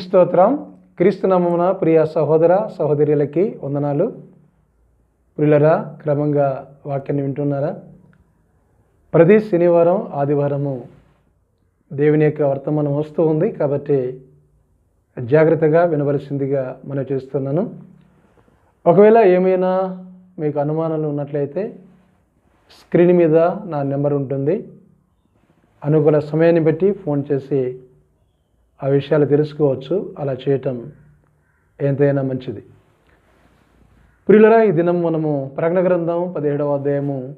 దేవునికి స్తోత్రం క్రీస్తునామమున ప్రియ సహోదర సహోదరులకి వందనాలు. ప్రియులరా క్రమంగా వాక్యాన్ని వింటున్నారా? ప్రతి శనివారం ఆదివారము దేవుని యొక్క వర్తమానం వస్తూ ఉంది కాబట్టి జాగ్రత్తగా వినవలసిందిగా మనం చేస్తున్నాను. ఒకవేళ ఏమైనా మీకు అనుమానాలు ఉన్నట్లయితే స్క్రీన్ మీద నా నెంబర్ ఉంటుంది. అనుకూల సమయాన్ని బట్టి ఫోన్ చేసి ఆ విషయాలు తెలుసుకోవచ్చు అలా చేయటం ఎంతైనా మంచిది. ప్రియులరా ఈ దినం మనము ప్రకటన గ్రంథం పదిహేడవ అధ్యాయము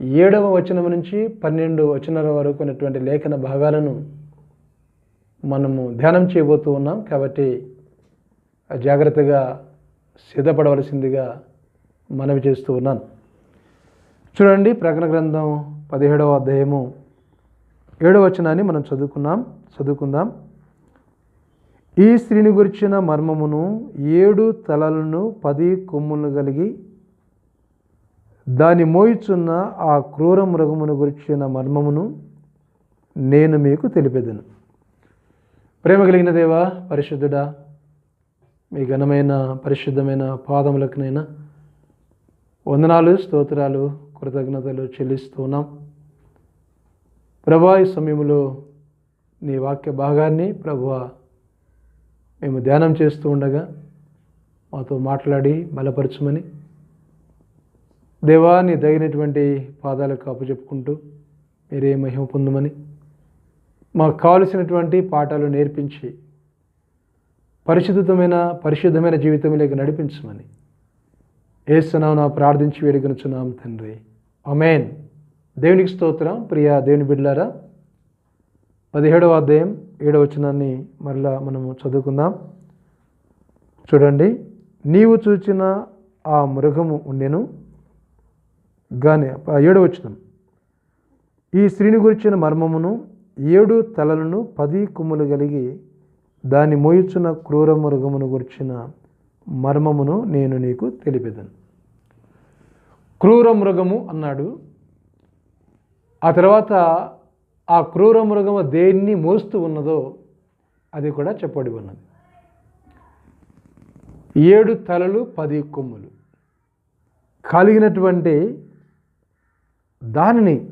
ఏడవ వచనం నుంచి పన్నెండు వచనాల వరకు ఉన్నటువంటి లేఖన భాగాలను మనము ధ్యానం చేయబోతూ ఉన్నాం. కాబట్టి జాగ్రత్తగా సిద్ధపడవలసిందిగా మనవి చేస్తూ ఉన్నాను. చూడండి ప్రకటన గ్రంథం పదిహేడవ అధ్యాయము ఏడవ వచనాన్ని మనం చదువుకున్నాం చదువుకుందాం. ఈ స్త్రీని గురించిన మర్మమును ఏడు తలలను పది కొమ్ములను కలిగి దాని మోయిచున్న ఆ క్రూర మృగమును గురించిన మర్మమును నేను మీకు తెలిపేదను. ప్రేమ కలిగిన దేవా పరిశుద్ధుడా మీ ఘనమైన పరిశుద్ధమైన పాదములకునైనా వందనాలు స్తోత్రాలు కృతజ్ఞతలు చెల్లిస్తున్నాం. ప్రభా ఈ సమయంలో నీ వాక్య భాగాన్ని ప్రభు మేము ధ్యానం చేస్తూ ఉండగా మాతో మాట్లాడి బలపరచమని దేవా నీ దగినటువంటి పాదాలకు అప్పచెప్పుకుంటూ మీరే మహిమ పొందమని మాకు కావలసినటువంటి పాఠాలు నేర్పించి పరిశుద్ధమైన పరిశుద్ధమైన జీవితంలోకి నడిపించమని. ఏస్తున్నాం నా ప్రార్థించి వేడుకొనుచున్నాం తండ్రి. అమేన్ దేవునికి స్తోత్రం. ప్రియ దేవుని బిడ్లారా పదిహేడవ అధ్యాయం ఏడవ వచనాన్ని మరలా మనము చదువుకుందాం. చూడండి నీవు చూచిన ఆ మృగము ఉండెను. కానీ ఏడవ వచనం. ఈ స్త్రీని గురించిన మర్మమును ఏడు తలలను పది కొమ్ములు కలిగి దాన్ని మోయిచున్న క్రూర మృగమును గురించిన మర్మమును నేను నీకు తెలిపేదను. క్రూర మృగము అన్నాడు. ఆ తర్వాత ఆ క్రూర మృగము దేన్ని మోస్తూ ఉన్నదో అది కూడా చెప్పబడి ఉన్నది. ఏడు తలలు పది కొమ్ములు. కలిగినటువంటి దానిని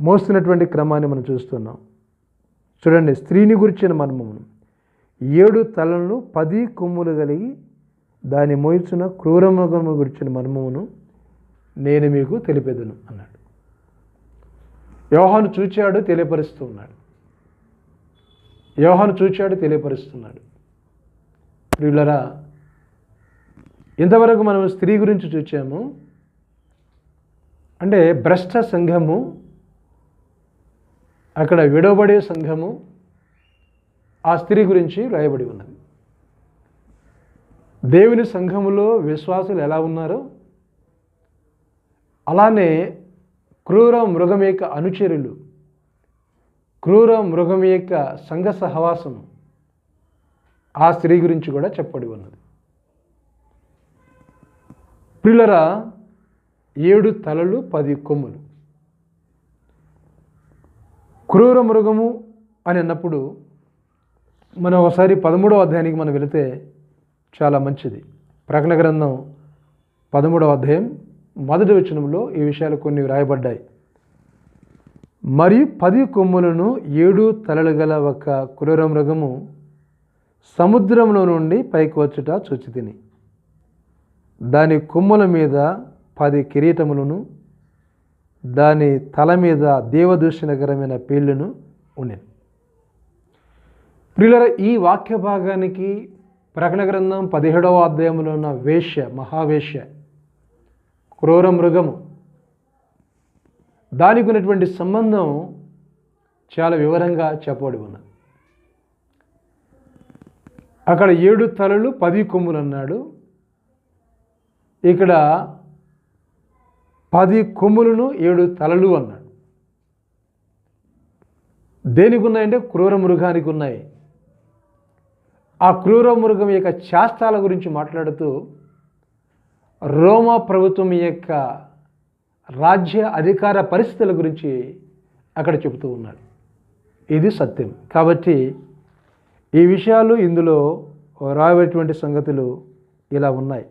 మోస్తున్నటువంటి క్రమాన్ని మనం చూస్తున్నాం. చూడండి స్త్రీని గురించిన మర్మమును. ఏడు తలలను పది కొమ్ములు కలిగి దాన్ని మోయిచున్న క్రూరమృగము గురించిన మర్మమును నేను మీకు తెలిపేదను అన్నాడు. యోహాను చూచాడు తెలియపరుస్తూ ఉన్నాడు యోహాను చూచాడు తెలియపరుస్తున్నాడు. ప్రియులరా ఇంతవరకు మనం స్త్రీ గురించి చూచాము. అంటే భ్రష్ట సంఘము అక్కడ విడవబడే సంఘము ఆ స్త్రీ గురించి వ్రాయబడి ఉన్నది. దేవుని సంఘములో విశ్వాసులు ఎలా ఉన్నారో అలానే క్రూర మృగం యొక్క అనుచరులు. క్రూర మృగం యొక్క సంఘ సహవాసం. ఆ స్త్రీ గురించి కూడా చెప్పబడి ఉన్నది. పిల్లరా ఏడు తలలు పది కొమ్ములు. క్రూర మృగము అని అన్నప్పుడు మనం ఒకసారి పదమూడవ అధ్యాయానికి మనం వెళితే చాలా మంచిది. ప్రకటన గ్రంథం పదమూడవ అధ్యాయం మొదటి వచనంలో ఈ విషయాలు కొన్ని వ్రాయబడ్డాయి. మరియు పది కొమ్ములను ఏడు తలలు గల ఒక కురర మృగము సముద్రంలో నుండి పైకి వచ్చుట చూచి తిని దాని కొమ్ముల మీద పది కిరీటములను దాని తల మీద దేవదూషణకరమైన పేర్లను ఉండేది ప్రియుల ఈ వాక్య భాగానికి ప్రకటన గ్రంథం పదిహేడవ అధ్యాయంలో ఉన్న వేశ్య మహావేష్య క్రూర మృగము. దానికి ఉన్నటువంటి సంబంధం చాలా వివరంగా చెప్పబడి ఉన్నది. అక్కడ ఏడు తలలు పది కొమ్ములు అన్నాడు. ఇక్కడ పది కొమ్ములను ఏడు తలలు అన్నాడు. దేనికి ఉన్నాయంటే క్రూర మృగానికి ఉన్నాయి ఆ క్రూర మృగం యొక్క శాస్త్రాల గురించి మాట్లాడుతూ రోమా ప్రభుత్వం యొక్క రాజ్య అధికార పరిస్థితుల గురించి అక్కడ చెబుతూ ఉన్నాడు. ఇది సత్యం. కాబట్టి ఈ విషయాలు ఇందులో రాబేటువంటి సంగతులు ఇలా ఉన్నాయి.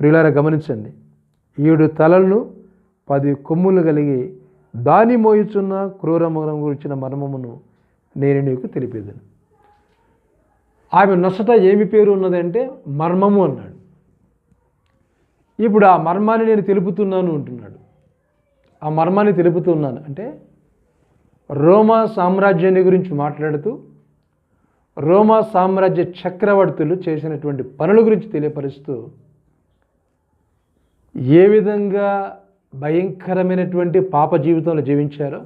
ప్రియులారా గమనించండి. ఏడు తలలను పది కొమ్ములు కలిగి దాని మోయుచున్న క్రూరమరం గురించిన మర్మమును నేను నీకు తెలిపేదను. ఆమె నొసట ఏమి పేరు ఉన్నదంటే మర్మము అన్నాడు. ఇప్పుడు ఆ మర్మాన్ని నేను తెలుపుతున్నాను అంటున్నాడు. ఆ మర్మాన్ని తెలుపుతున్నాను అంటే రోమా సామ్రాజ్యాన్ని గురించి మాట్లాడుతూ రోమా సామ్రాజ్య చక్రవర్తులు చేసినటువంటి పనుల గురించి తెలియపరుస్తూ ఏ విధంగా భయంకరమైనటువంటి పాప జీవితంలో జీవించారో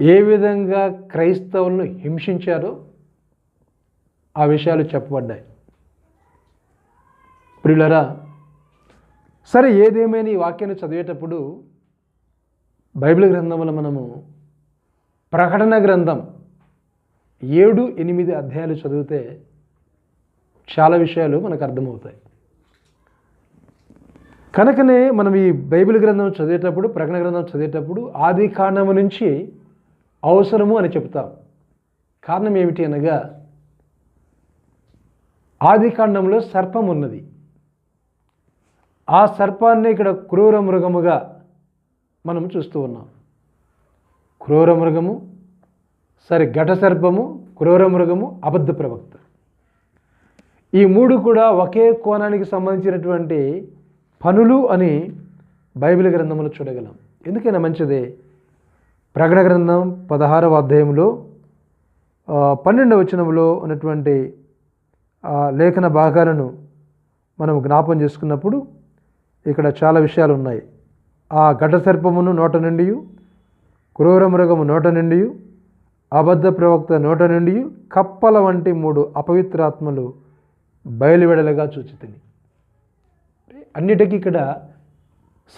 ఏ విధంగా క్రైస్తవులను హింసించారో ఆ విషయాలు చెప్పబడ్డాయి. ప్రియులరా సరే ఏదేమైనా ఈ వాక్యాన్ని చదివేటప్పుడు బైబిల్ గ్రంథంలో మనము ప్రకటన గ్రంథం ఏడు ఎనిమిది అధ్యాయాలు చదివితే చాలా విషయాలు మనకు అర్థమవుతాయి. కనుకనే మనం ఈ బైబిల్ గ్రంథం చదివేటప్పుడు ప్రకటన గ్రంథం చదివేటప్పుడు ఆది కారణము నుంచి అవసరము అని చెప్తాం. కారణం ఏమిటి అనగా ఆది కాండంలో సర్పం ఉన్నది ఆ సర్పాన్ని ఇక్కడ క్రూర మృగముగా మనం చూస్తూ ఉన్నాం. క్రూర మృగము సరే ఘట సర్పము క్రూర మృగము అబద్ధ ప్రవక్త. ఈ మూడు కూడా ఒకే కోణానికి సంబంధించినటువంటి పనులు అని బైబిల్ గ్రంథంలో చూడగలం. ఎందుకైనా మంచిదే? ప్రకటన గ్రంథం పదహారవ అధ్యాయంలో పన్నెండవ వచనంలో ఉన్నటువంటి లేఖన భాగాలను మనం జ్ఞాపం చేసుకున్నప్పుడు ఇక్కడ చాలా విషయాలు ఉన్నాయి ఆ ఘట సర్పమును నోట నుండి క్రూర మృగము నోట నుండి అబద్ధ ప్రవక్త నోట నుండి కప్పల వంటి మూడు అపవిత్రాత్మలు బయలువెడలుగా చూచితిని. అన్నిటికీ ఇక్కడ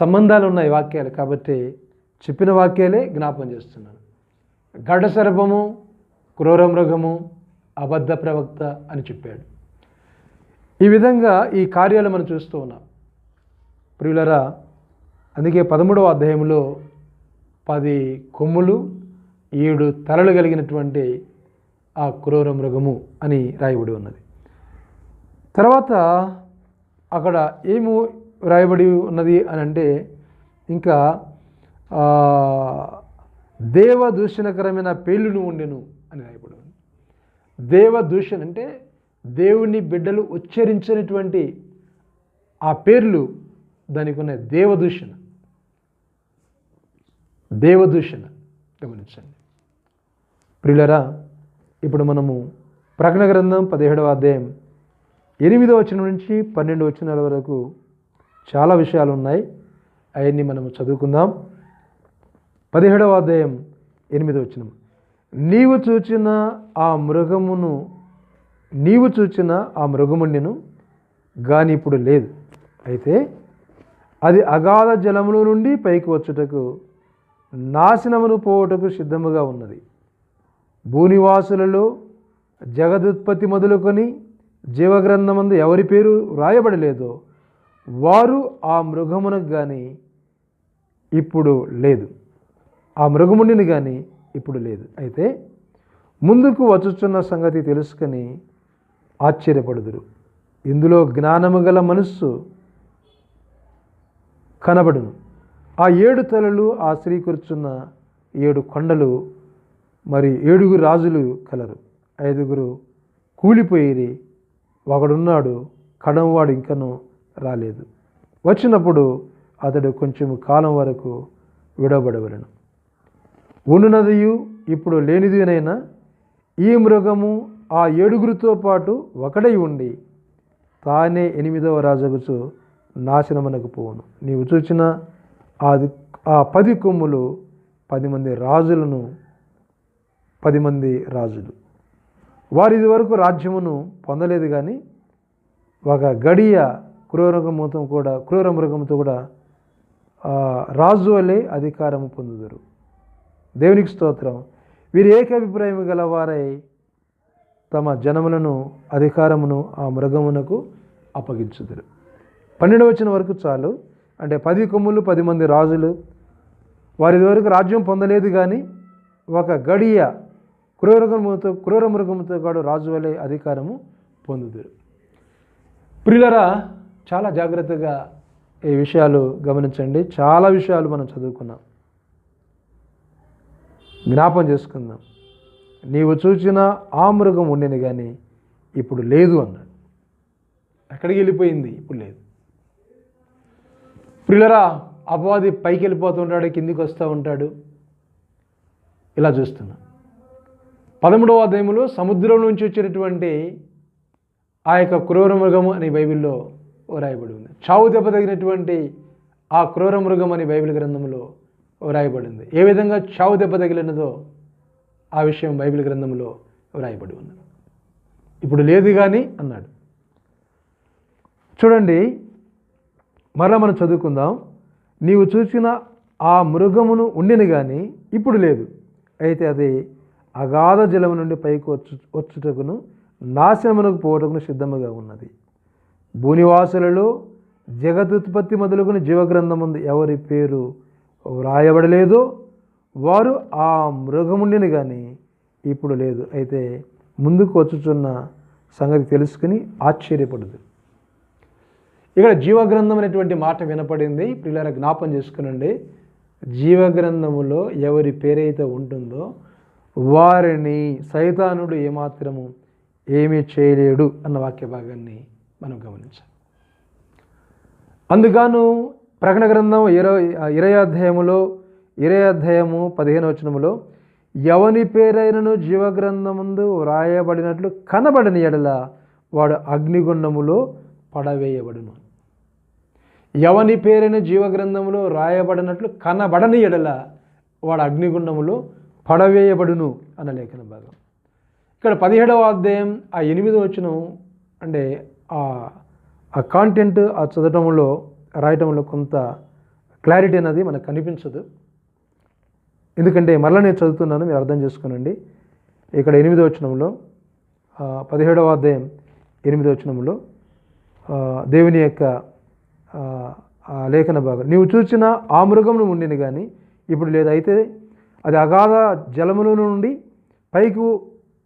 సంబంధాలు ఉన్నాయి వాక్యాలు కాబట్టి చెప్పిన వాక్యాలే జ్ఞాపం చేస్తున్నాను. గడ సర్పము క్రూర మృగము అబద్ధ ప్రవక్త అని చెప్పాడు. ఈ విధంగా ఈ కార్యాలు మనం చూస్తూ ఉన్నాం. ప్రియులరా అందుకే పదమూడవ అధ్యాయంలో పది కొమ్ములు ఏడు తలలు కలిగినటువంటి ఆ క్రూర మృగము అని రాయబడి ఉన్నది. తర్వాత అక్కడ ఏమో రాయబడి ఉన్నది అని అంటే ఇంకా దేవ దూషణకరమైన పేలును ఉండెను అని రాయబడి ఉంది దేవ దూషణ అంటే దేవుని బిడ్డలు ఉచ్చరించినటువంటి ఆ పేర్లు దానికి ఉన్న దేవదూషణ. దేవదూషణ గమనించండి. ప్రియులరా ఇప్పుడు మనము ప్రకటన గ్రంథం పదిహేడవ అధ్యాయం ఎనిమిదవ వచనం నుంచి పన్నెండు వచనాల వరకు చాలా విషయాలు ఉన్నాయి. అవన్నీ మనము చదువుకుందాం. పదిహేడవ అధ్యాయం ఎనిమిదవ వచనం. నీవు చూచిన ఆ మృగమును నీవు చూచిన ఆ మృగముండెను గాని ఇప్పుడు లేదు. అయితే అది అగాధ జలముల నుండి పైకి వచ్చుటకు నాశనమును పోవుటకు సిద్ధముగా ఉన్నది. భూనివాసులలో జగదుత్పత్తి మొదలుకొని జీవగ్రంథమందు ఎవరి పేరు వ్రాయబడలేదో వారు ఆ మృగమునకు కానీ ఇప్పుడు లేదు. ఆ మృగముండిని కానీ ఇప్పుడు లేదు. అయితే ముందుకు వచ్చుచున్న సంగతి తెలుసుకొని ఆశ్చర్యపడుదురు. ఇందులో జ్ఞానము గల మనస్సు కనబడును. ఆ ఏడు తలలు ఆ స్త్రీ కూర్చున్న ఏడు కొండలు మరి ఏడుగురు రాజులు కలరు. ఐదుగురు కూలిపోయిరి ఒకడున్నాడు కడంవాడు ఇంకను రాలేదు. వచ్చినప్పుడు అతడు కొంచెం కాలం వరకు విడవబడవలను. ఉన్నదియు ఇప్పుడు లేనిదినైనా ఈ మృగము ఆ ఏడుగురితో పాటు ఒకడై ఉండి తానే ఎనిమిదవ రాజగుచు నాశనమునకు పోవును. నీవు చూచిన అది ఆ పది కొమ్ములు పది మంది రాజులను పది మంది రాజులు. వారు ఇదివరకు రాజ్యమును పొందలేదు కానీ ఒక గడియ క్రూరమృగంతో కూడా క్రూర మృగంతో కూడా రాజు వలె అధికారము పొందుదురు. దేవునికి స్తోత్రం. వీరు ఏకాభిప్రాయం గలవారై తమ జనములను అధికారమును ఆ మృగమునకు అప్పగించుదురు. పన్నెండు వచ్చిన వరకు చాలు. అంటే పది కొమ్ములు పది మంది రాజులు. వారి వరకు రాజ్యం పొందలేదు కానీ ఒక గడియ క్రూరమృగముతో క్రూర మృగముతో కాడు రాజు వలె అధికారము పొందుదురు. ప్రియులరా చాలా జాగ్రత్తగా ఈ విషయాలు గమనించండి. చాలా విషయాలు మనం చదువుకున్నాం. జ్ఞాపం చేసుకుందాం. నీవు చూచిన ఆ మృగం ఉండేది కానీ ఇప్పుడు లేదు అన్నాడు. ఎక్కడికి వెళ్ళిపోయింది? ఇప్పుడు లేదు. ప్రియులరా అపవాది పైకి వెళ్ళిపోతుంటాడు కిందికి వస్తూ ఉంటాడు. ఇలా చూస్తున్నాం. పదమూడవ అధ్యాయంలో సముద్రం నుంచి వచ్చినటువంటి ఆ యొక్క క్రూర మృగము అని బైబిల్లో రాయబడి ఉంది. చావు దెబ్బ తగినటువంటి ఆ క్రూర మృగం అని బైబిల్ గ్రంథంలో వ్రాయబడింది ఏ విధంగా చావు దెబ్బ తగిలినదో ఆ విషయం బైబిల్ గ్రంథంలో వ్రాయబడి ఉంది. ఇప్పుడు లేదు కానీ అన్నాడు. చూడండి మరలా మనం చదువుకుందాం. నీవు చూసిన ఆ మృగమును ఉండిని కానీ ఇప్పుడు లేదు. అయితే అది అగాధ జలము నుండి పైకి వచ్చు వచ్చుటకును నాశనమునకు పోవటకును సిద్ధముగా ఉన్నది. భూనివాసులలో జగదుత్పత్తి మొదలుకుని జీవగ్రంథముందు ఎవరి పేరు వ్రాయబడలేదో వారు ఆ మృగముండిని కానీ ఇప్పుడు లేదు. అయితే ముందుకు వచ్చుచున్న సంగతి తెలుసుకుని ఆశ్చర్యపడదు ఇక్కడ జీవగ్రంథం అనేటువంటి మాట వినపడింది. పిల్లల జ్ఞాపం చేసుకునండి. జీవగ్రంథములో ఎవరి పేరైతే ఉంటుందో వారిని సైతానుడు ఏమాత్రము ఏమీ చేయలేడు అన్న వాక్య భాగాన్ని మనం గమనించాలి. అందుగాను ప్రకటన గ్రంథం ఇరవై ఇరవై అధ్యాయములో ఇరవై అధ్యాయము పదిహేను వచనములో ఎవని పేరైనను జీవగ్రంథముందు వ్రాయబడినట్లు కనబడిన ఎడల వాడు అగ్నిగుండములో పడవేయబడును. ఎవని పేరైన జీవగ్రంథంలో రాయబడినట్లు కనబడని ఎడల వాడు అగ్నిగుండములో పడవేయబడును అన్న లేఖన భాగం. ఇక్కడ పదిహేడవ అధ్యాయం ఆ ఎనిమిదో వచనం అంటే ఆ ఆ కాంటెంట్ ఆ చదవటంలో రాయటంలో కొంత క్లారిటీ అనేది మనకు కనిపించదు. ఎందుకంటే మరలా నేను చదువుతున్నాను మీరు అర్థం చేసుకోనండి. ఇక్కడ ఎనిమిదో వచనంలో పదిహేడవ అధ్యాయం ఎనిమిదో వచనంలో దేవుని యొక్క లేఖన భాగం. నీవు చూచిన ఆ మృగమును ఉండిని కానీ ఇప్పుడు లేదైతే అది అగాధ జలముల నుండి పైకి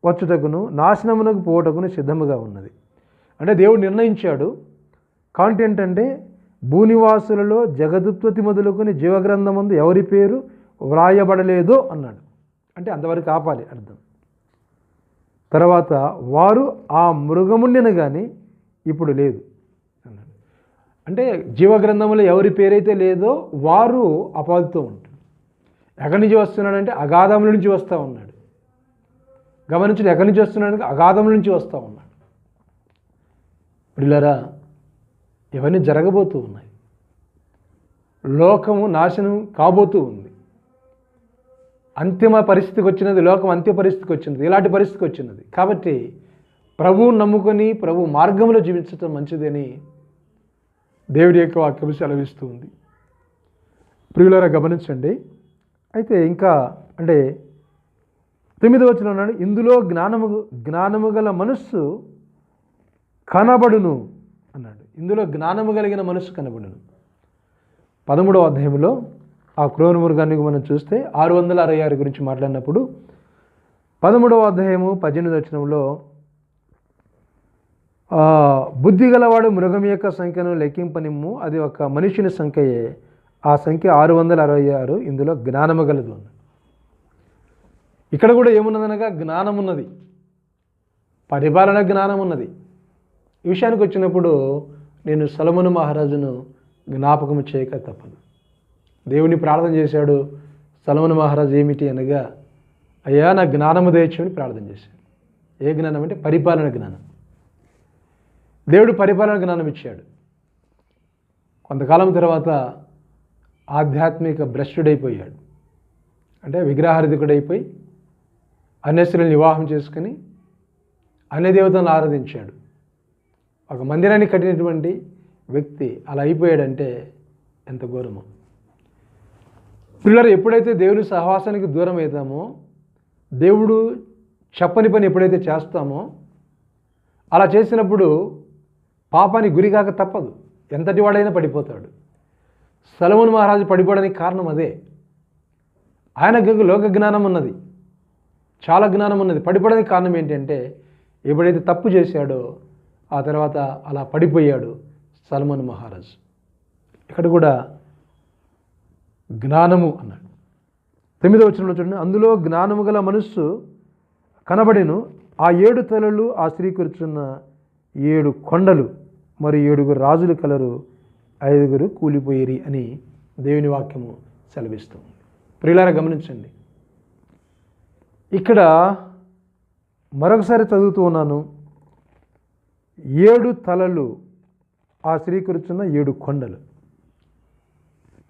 వచ్చుటకును నాశనమునకు పోవటకును సిద్ధముగా ఉన్నది. అంటే దేవుడు నిర్ణయించాడు. కాంటెంట్ అంటే భూనివాసులలో జగదుత్పత్తి మొదలుకొని జీవగ్రంథమందు ఎవరి పేరు వ్రాయబడలేదో అన్నాడు. అంటే అంతవరకు ఆపాలి అర్థం. తర్వాత వారు ఆ మృగముండిన కానీ ఇప్పుడు లేదు. అంటే జీవగ్రంథంలో ఎవరి పేరైతే లేదో వారు అపాధితో ఉంటారు. ఎక్కడి నుంచి వస్తున్నాడంటే అగాధముల నుంచి వస్తూ ఉన్నాడు. గమనించడు ఎక్కడి నుంచి వస్తున్నాడు అగాధముల నుంచి వస్తూ ఉన్నాడు. పిల్లరా ఇవన్నీ జరగబోతూ ఉన్నాయి. లోకము నాశనం కాబోతూ ఉంది. అంతిమ పరిస్థితికి వచ్చినది లోకం అంత్య పరిస్థితికి వచ్చినది ఇలాంటి పరిస్థితికి వచ్చినది. కాబట్టి ప్రభువు నమ్ముకొని ప్రభు మార్గంలో జీవించటం మంచిదని దేవుడి యొక్క వాక్యం సెలవిస్తూ ఉంది ప్రియులారా గమనించండి. అయితే ఇంకా అంటే తొమ్మిది వచ్చిన ఉన్నాడు ఇందులో జ్ఞానము జ్ఞానము గల మనస్సు కనబడును అన్నాడు. ఇందులో జ్ఞానము కలిగిన మనస్సు కనబడును. పదమూడవ అధ్యాయంలో ఆ క్రోన మృగాన్ని మనం చూస్తే ఆరు వందల అరవై ఆరు గురించి మాట్లాడినప్పుడు పదమూడవ అధ్యాయము పద్దెనిమిది వచనంలో బుద్ధి గలవాడు మృగం యొక్క సంఖ్యను లెక్కింపనిమ్ము. అది ఒక మనిషిని సంఖ్యయే. ఆ సంఖ్య ఆరు వందల అరవై ఆరు. ఇందులో జ్ఞానము గలదు. ఇక్కడ కూడా ఏమున్నదనగా జ్ఞానం ఉన్నది పరిపాలన జ్ఞానం ఉన్నది ఈ విషయానికి వచ్చినప్పుడు నేను సొలమును మహారాజును జ్ఞాపకం చేయక తప్పదు. దేవుని ప్రార్థన చేశాడు. సొలమును మహారాజు ఏమిటి అనగా అయ్యా నా జ్ఞానము దయచేయమని ప్రార్థన చేశాడు. ఏ జ్ఞానం అంటే పరిపాలన జ్ఞానం. దేవుడు పరిపాలన జ్ఞానం ఇచ్చాడు. కొంతకాలం తర్వాత ఆధ్యాత్మిక భ్రష్టుడైపోయాడు. అంటే విగ్రహార్థికుడైపోయి అన్యశ్రులను వివాహం చేసుకుని అన్య దేవతలను ఆరాధించాడు. ఒక మందిరాన్ని కట్టినటువంటి వ్యక్తి అలా అయిపోయాడంటే ఎంత ఘోరమో. పిల్లలు ఎప్పుడైతే దేవుని సహవాసానికి దూరం అవుతామో దేవుడు చెప్పని పని ఎప్పుడైతే చేస్తామో అలా చేసినప్పుడు పాపానికి గురికాక తప్పదు. ఎంతటి వాడైనా పడిపోతాడు. సలమున్ మహారాజు పడిపోవడానికి కారణం అదే. ఆయనకు లోక జ్ఞానం ఉన్నది. చాలా జ్ఞానం ఉన్నది. పడిపోవడానికి కారణం ఏంటంటే ఎప్పుడైతే తప్పు చేశాడో ఆ తర్వాత అలా పడిపోయాడు సల్మాన్ మహారాజ్. ఇక్కడ కూడా జ్ఞానము అన్నాడు. తొమ్మిదో వచ్చిన చూడండి. అందులో జ్ఞానము గల మనస్సు కనబడిను. ఆ ఏడు తలలు ఆ స్త్రీ కూర్చున్న ఏడు కొండలు. మరి ఏడుగురు రాజులు కలరు ఐదుగురు కూలిపోయిరి అని దేవుని వాక్యము సెలవిస్తుంది. ప్రియులారా గమనించండి. ఇక్కడ మరొకసారి చదువుతూ ఉన్నాను. ఏడు తలలు ఆ స్త్రీ కూర్చున్న ఏడు కొండలు.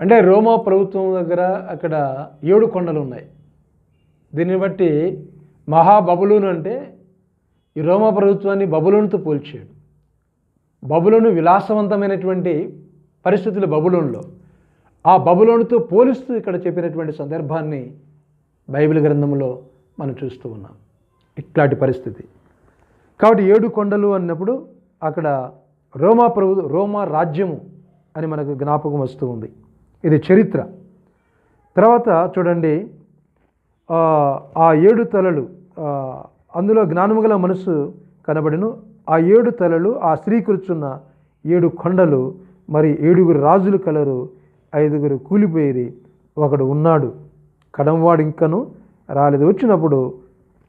అంటే రోమా ప్రభుత్వం దగ్గర అక్కడ ఏడు కొండలు ఉన్నాయి. దీన్ని బట్టి మహాబబులోను అంటే ఈ రోమా ప్రభుత్వాన్ని బబులోనుతో పోల్చాడు. బబులోను విలాసవంతమైనటువంటి పరిస్థితులు బబులోనులో. ఆ బబులోనుతో పోలిస్తూ ఇక్కడ చెప్పినటువంటి సందర్భాన్ని బైబిల్ గ్రంథంలో మనం చూస్తూ ఉన్నాం. ఇట్లాంటి పరిస్థితి. కాబట్టి ఏడు కొండలు అన్నప్పుడు అక్కడ రోమా ప్రభు రోమా రాజ్యము అని మనకు జ్ఞాపకం వస్తూ ఉంది. ఇది చరిత్ర. తర్వాత చూడండి ఆ, ఏడు తలలు అందులో జ్ఞానము గల మనసు కనబడిను. ఆ ఏడు తలలు ఆ స్త్రీ కూర్చున్న ఏడు కొండలు మరి ఏడుగురు రాజులు కలరు ఐదుగురు కూలిపోయి ఒకడు ఉన్నాడు. కడంవాడు ఇంకను రాలేదు. వచ్చినప్పుడు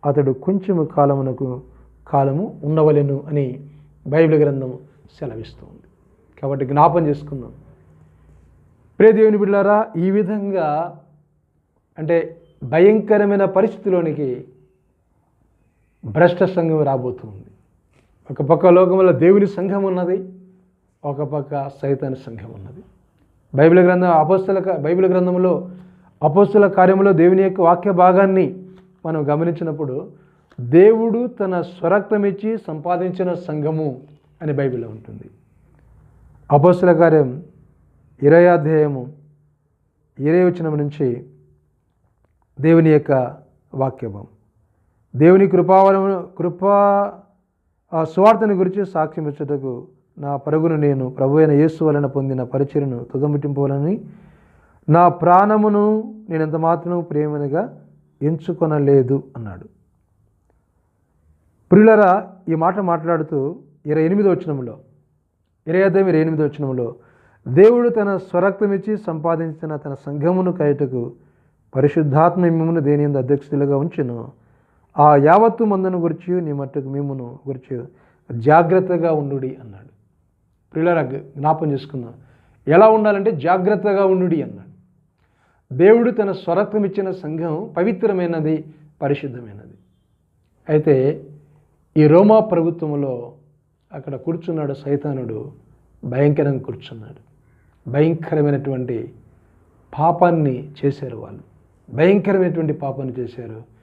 అతడు కొంచెము కాలమునకు కాలము ఉండవలెను అని బైబిల్ గ్రంథం సెలవిస్తుంది. కాబట్టి జ్ఞాపం చేసుకుందాం. ప్రియ దేవుని బిడ్డారా ఈ విధంగా అంటే భయంకరమైన పరిస్థితిలోనికి భ్రష్ట సంఘం రాబోతుంది. ఒక పక్క లోకంలో దేవుని సంఘం ఉన్నది ఒక పక్క సైతాన్ సంఘం ఉన్నది. బైబిల్ గ్రంథం అపోస్తుల బైబిల్ గ్రంథంలో అపోస్తుల కార్యంలో దేవుని యొక్క వాక్య భాగాన్ని మనం గమనించినప్పుడు దేవుడు తన స్వరక్తం ఇచ్చి సంపాదించిన సంఘము అని బైబిల్లో ఉంటుంది. అపోస్తుల కార్యం ఇరవై అధ్యాయము ఇరవై వచనం నుంచి దేవుని యొక్క వాక్యభం దేవుని కృపావరము కృపా ఆ సువార్తను గురించి సాక్ష్యం ఇచ్చుటకు నా పరుగును నేను ప్రభు అయిన యేసు వలన పొందిన పరిచయను తుదముట్టింపవాలని నా ప్రాణమును నేను ఎంత మాత్రం ప్రేమనిగా ఎంచుకొనలేదు అన్నాడు. ప్రియులరా ఈ మాట మాట్లాడుతూ ఇరవై ఎనిమిదో వచనంలో ఇరవై అధ్యాయం ఇరవై ఎనిమిదో వచనంలో దేవుడు తన స్వరక్తమిచ్చి సంపాదించిన తన సంఘమును కయటకు పరిశుద్ధాత్మ మిమ్మను దేని అధ్యక్షులుగా ఉంచెను? ఆ యావత్తు మందును గురించి నీ మట్టుకు మేమును గురించి జాగ్రత్తగా ఉండుడి అన్నాడు. ప్రియులరా జ్ఞాపం చేసుకుందాం. ఎలా ఉండాలంటే జాగ్రత్తగా ఉండుడి అన్నాడు. దేవుడు తన స్వరత్వం ఇచ్చిన సంఘం పవిత్రమైనది పరిశుద్ధమైనది. అయితే ఈ రోమా ప్రభుత్వంలో అక్కడ కూర్చున్నాడు సైతానుడు భయంకరంగా కూర్చున్నాడు. భయంకరమైనటువంటి పాపాన్ని చేశారు వాళ్ళు. భయంకరమైనటువంటి పాపాన్ని చేశారు.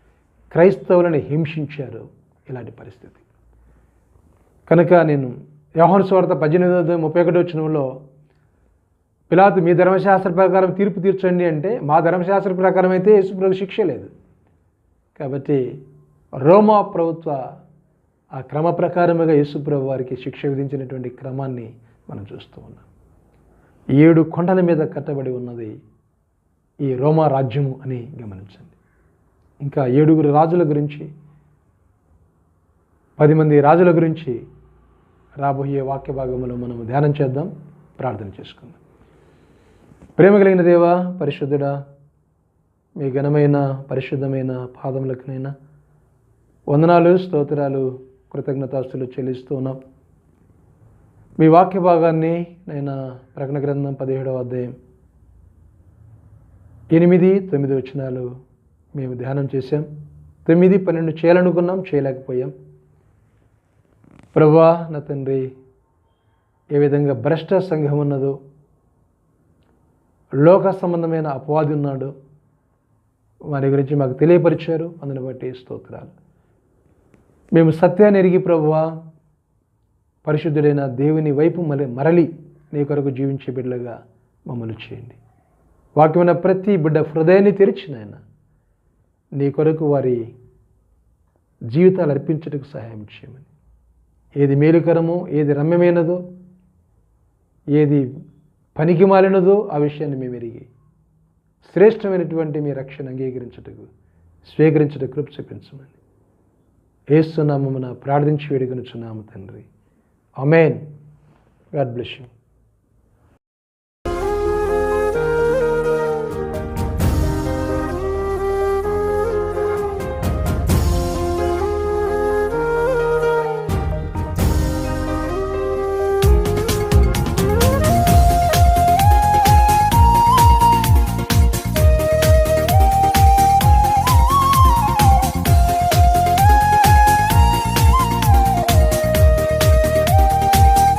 క్రైస్తవులను హింసించారు ఇలాంటి పరిస్థితి. కనుక నేను యోహాను స్వార్థ పద్దెనిమిది ముప్పై ఒకటి వచ్చినంలో పిలాతు మీ ధర్మశాస్త్ర ప్రకారం తీర్పు తీర్చండి అంటే మా ధర్మశాస్త్ర ప్రకారం అయితే యేసుప్రభు శిక్ష లేదు. కాబట్టి రోమా ప్రభుత్వ ఆ క్రమ ప్రకారముగా యేసుప్రభు వారికి శిక్ష విధించినటువంటి క్రమాన్ని మనం చూస్తూ ఉన్నాం. ఏడు కొండల మీద కట్టబడి ఉన్నది ఈ రోమా రాజ్యము అని గమనించండి. ఇంకా ఏడుగురు రాజుల గురించి పది మంది రాజుల గురించి రాబోయే వాక్య భాగంలో మనం ధ్యానం చేద్దాం ప్రార్థన చేసుకుందాం. ప్రేమ కలిగిన దేవా పరిశుద్ధుడా మీ ఘనమైన పరిశుద్ధమైన పాదములకునైనా వందనాలు స్తోత్రాలు కృతజ్ఞతాస్తులు చెల్లిస్తూ ఉన్నాం. మీ వాక్య భాగాన్ని నేను ప్రకటన గ్రంథం పదిహేడవ అధ్యాయం ఎనిమిది తొమ్మిది వచనాలు మేము ధ్యానం చేశాం. తొమ్మిది పన్నెండు చేయాలనుకున్నాం చేయలేకపోయాం. ప్రభా నా తండ్రి ఏ విధంగా భ్రష్ట సంఘం ఉన్నదో లోక సంబంధమైన అపవాది ఉన్నాడు వారి గురించి మాకు తెలియపరిచారు అందుని బట్టి స్తోత్రాలు. మేము సత్యాన్ని ఎరిగి ప్రభువా పరిశుద్ధుడైన దేవుని వైపు మళ్ళీ మరలి నీ కొరకు జీవించే బిడ్డలుగా మమ్మల్ని చేయండి. వాక్యమైన ప్రతి బిడ్డ హృదయాన్ని తెరిచిన ఆయన నీ కొరకు వారి జీవితాలు అర్పించటకు సహాయం చేయమని. ఏది మేలుకరమో ఏది రమ్యమైనదో ఏది పనికి మాలినదో ఆ విషయాన్ని మేము ఎరిగి శ్రేష్టమైనటువంటి మీ రక్షణ అంగీకరించుటకు స్వీకరించటకు కృప చూపించమని. ఏస్తున్నామమున ప్రార్థించి వేడుకొనుచున్నాము తండ్రి. Amen God bless you.